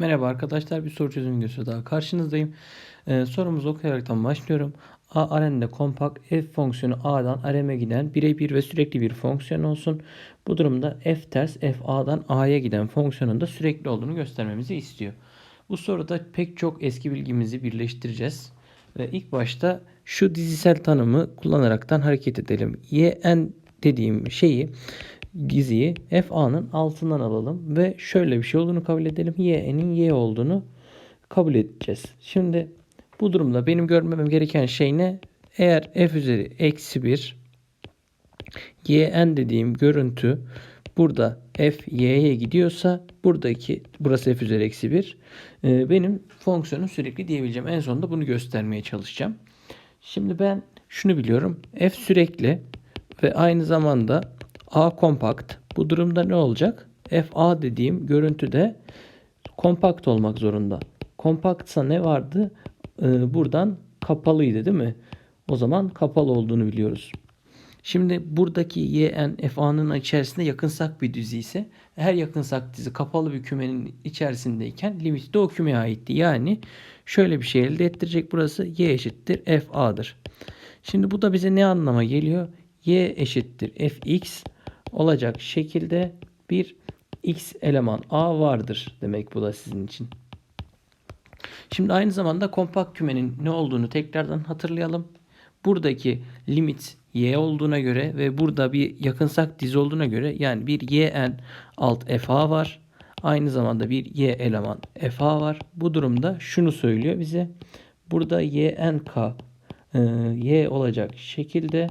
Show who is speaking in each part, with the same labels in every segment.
Speaker 1: Merhaba arkadaşlar bir soru çözüm videosu daha karşınızdayım. Ee, sorumuzu okuyaraktan başlıyorum. A arenede kompakt f fonksiyonu a'dan rm'e giden birebir ve sürekli bir fonksiyon olsun. Bu durumda f ters f a'dan a'ya giden fonksiyonun da sürekli olduğunu göstermemizi istiyor. Bu soruda pek çok eski bilgimizi birleştireceğiz. Ve ilk başta şu dizisel tanımı kullanaraktan hareket edelim. yn dediğim şeyi diziyi FA'nın altından alalım ve şöyle bir şey olduğunu kabul edelim. Y'nin Y olduğunu kabul edeceğiz. Şimdi bu durumda benim görmemem gereken şey ne? Eğer f üzeri eksi 1 yn dediğim görüntü burada f y'ye gidiyorsa buradaki burası f üzeri eksi 1 e, benim fonksiyonum sürekli diyebileceğim. En sonunda bunu göstermeye çalışacağım. Şimdi ben şunu biliyorum. f sürekli ve aynı zamanda A kompakt. Bu durumda ne olacak? FA dediğim görüntü de kompakt olmak zorunda. Kompaktsa ne vardı? Ee, buradan kapalıydı değil mi? O zaman kapalı olduğunu biliyoruz. Şimdi buradaki yn fa'nın içerisinde yakınsak bir dizi ise her yakınsak dizi kapalı bir kümenin içerisindeyken limit de o kümeye aitti. Yani şöyle bir şey elde ettirecek burası y eşittir fa'dır. Şimdi bu da bize ne anlama geliyor? y eşittir fx olacak şekilde bir x eleman a vardır demek bu da sizin için. Şimdi aynı zamanda kompakt kümenin ne olduğunu tekrardan hatırlayalım. Buradaki limit y olduğuna göre ve burada bir yakınsak dizi olduğuna göre yani bir yn alt fa var. Aynı zamanda bir y eleman fa var. Bu durumda şunu söylüyor bize. Burada ynk e, y olacak şekilde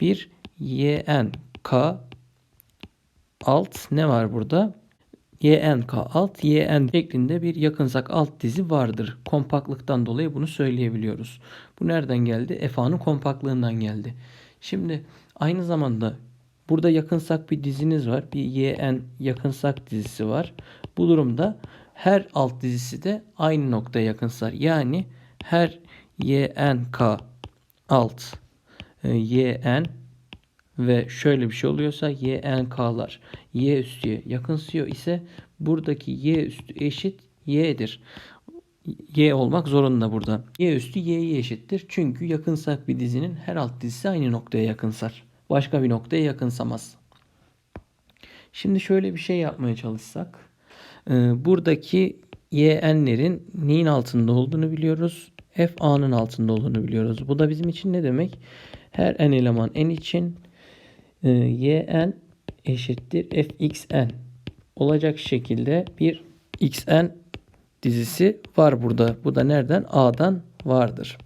Speaker 1: bir ynk alt ne var burada? YNK alt YN şeklinde bir yakınsak alt dizi vardır. Kompaktlıktan dolayı bunu söyleyebiliyoruz. Bu nereden geldi? FA'nın kompaktlığından geldi. Şimdi aynı zamanda burada yakınsak bir diziniz var. Bir YN yakınsak dizisi var. Bu durumda her alt dizisi de aynı noktaya yakınsar. Yani her YNK alt e, YN ve şöyle bir şey oluyorsa YNK'lar Y üstüye yakınsıyor ise buradaki Y üstü eşit Y'dir. Y olmak zorunda burada. Y üstü Y'ye eşittir. Çünkü yakınsak bir dizinin her alt dizisi aynı noktaya yakınsar. Başka bir noktaya yakınsamaz. Şimdi şöyle bir şey yapmaya çalışsak. Ee, buradaki y'n'lerin neyin altında olduğunu biliyoruz. F a'nın altında olduğunu biliyoruz. Bu da bizim için ne demek? Her n eleman n için e, yn eşittir fxn olacak şekilde bir xn dizisi var burada. Bu da nereden? A'dan vardır.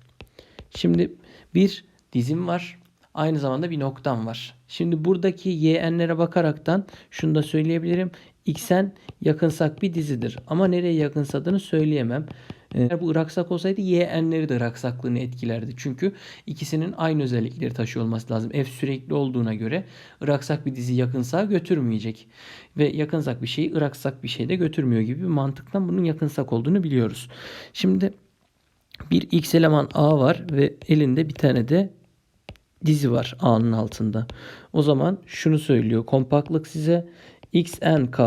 Speaker 1: Şimdi bir dizim var. Aynı zamanda bir noktam var. Şimdi buradaki y'n'lere bakaraktan şunu da söyleyebilirim. xn yakınsak bir dizidir. Ama nereye yakınsadığını söyleyemem. Eğer bu ıraksak olsaydı y'n'leri de ıraksaklığını etkilerdi. Çünkü ikisinin aynı özellikleri taşıyor olması lazım. F sürekli olduğuna göre ıraksak bir dizi yakınsağa götürmeyecek. Ve yakınsak bir şeyi ıraksak bir şey de götürmüyor gibi bir mantıktan bunun yakınsak olduğunu biliyoruz. Şimdi bir x eleman a var ve elinde bir tane de dizi var a'nın altında. O zaman şunu söylüyor. Kompaktlık size xnk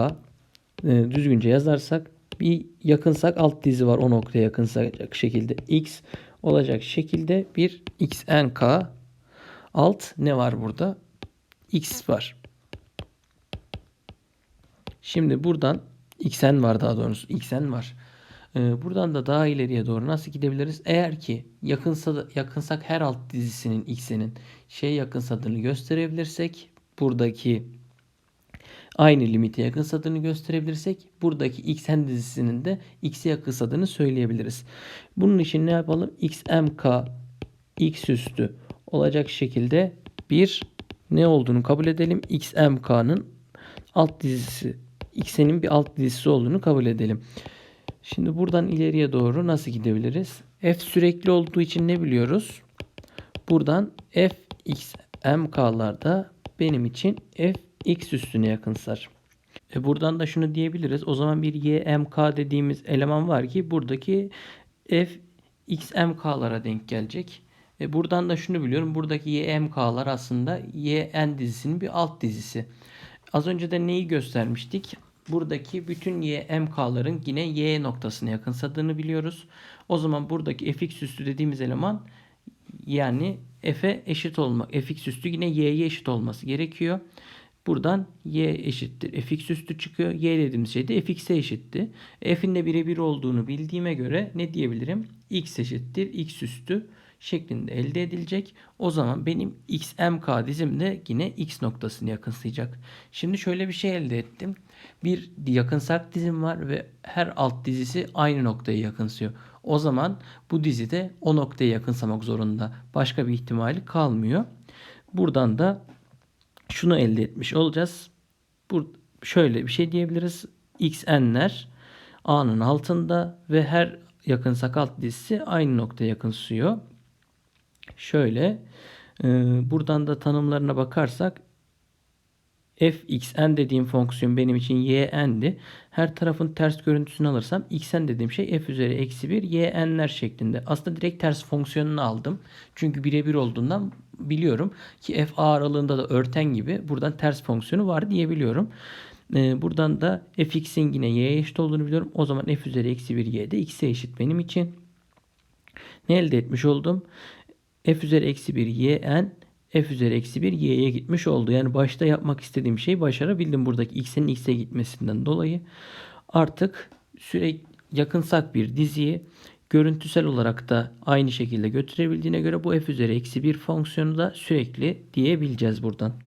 Speaker 1: e, düzgünce yazarsak bir yakınsak alt dizi var o noktaya yakınsak şekilde x olacak şekilde bir xnk alt ne var burada? x var. Şimdi buradan xn var daha doğrusu xn var. Ee, buradan da daha ileriye doğru nasıl gidebiliriz? Eğer ki yakınsa, yakınsak her alt dizisinin x'inin şey yakınsadığını gösterebilirsek buradaki aynı limite yakınsadığını gösterebilirsek buradaki xn dizisinin de x'e yakınsadığını söyleyebiliriz. Bunun için ne yapalım? xmk x üstü olacak şekilde bir ne olduğunu kabul edelim. xmk'nın alt dizisi x'nin bir alt dizisi olduğunu kabul edelim. Şimdi buradan ileriye doğru nasıl gidebiliriz? F sürekli olduğu için ne biliyoruz? Buradan f x mk'larda benim için f x üstüne yakınsar. E buradan da şunu diyebiliriz. O zaman bir ymk dediğimiz eleman var ki buradaki f xmk'lara denk gelecek. E buradan da şunu biliyorum. Buradaki ymk'lar aslında yn dizisinin bir alt dizisi. Az önce de neyi göstermiştik? buradaki bütün y mk'ların yine y noktasına yakınsadığını biliyoruz. O zaman buradaki fx üstü dediğimiz eleman yani f'e eşit olmak. fx üstü yine y'ye eşit olması gerekiyor. Buradan y eşittir. fx üstü çıkıyor. y dediğimiz şey de fx'e eşitti. f'in de birebir olduğunu bildiğime göre ne diyebilirim? x eşittir. x üstü şeklinde elde edilecek. O zaman benim xmk dizim de yine x noktasını yakınsayacak. Şimdi şöyle bir şey elde ettim. Bir yakınsak dizim var ve her alt dizisi aynı noktayı yakınsıyor. O zaman bu dizi de o noktaya yakınsamak zorunda. Başka bir ihtimali kalmıyor. Buradan da şunu elde etmiş olacağız. Bu şöyle bir şey diyebiliriz. xn'ler a'nın altında ve her yakınsak alt dizisi aynı noktaya yakınsıyor. Şöyle e, buradan da tanımlarına bakarsak fxn dediğim fonksiyon benim için y'n'di. Her tarafın ters görüntüsünü alırsam xn dediğim şey f üzeri eksi 1 y'n'ler şeklinde. Aslında direkt ters fonksiyonunu aldım. Çünkü birebir olduğundan biliyorum ki f a aralığında da örten gibi buradan ters fonksiyonu var diyebiliyorum. Ee, buradan da fx'in yine y'ye eşit olduğunu biliyorum. O zaman f üzeri eksi 1 y de x'e eşit benim için. Ne elde etmiş oldum? f üzeri eksi 1 yn f üzeri eksi 1 y'ye gitmiş oldu. Yani başta yapmak istediğim şeyi başarabildim buradaki x'in x'e gitmesinden dolayı. Artık sürekli yakınsak bir diziyi görüntüsel olarak da aynı şekilde götürebildiğine göre bu f üzeri eksi 1 fonksiyonu da sürekli diyebileceğiz buradan.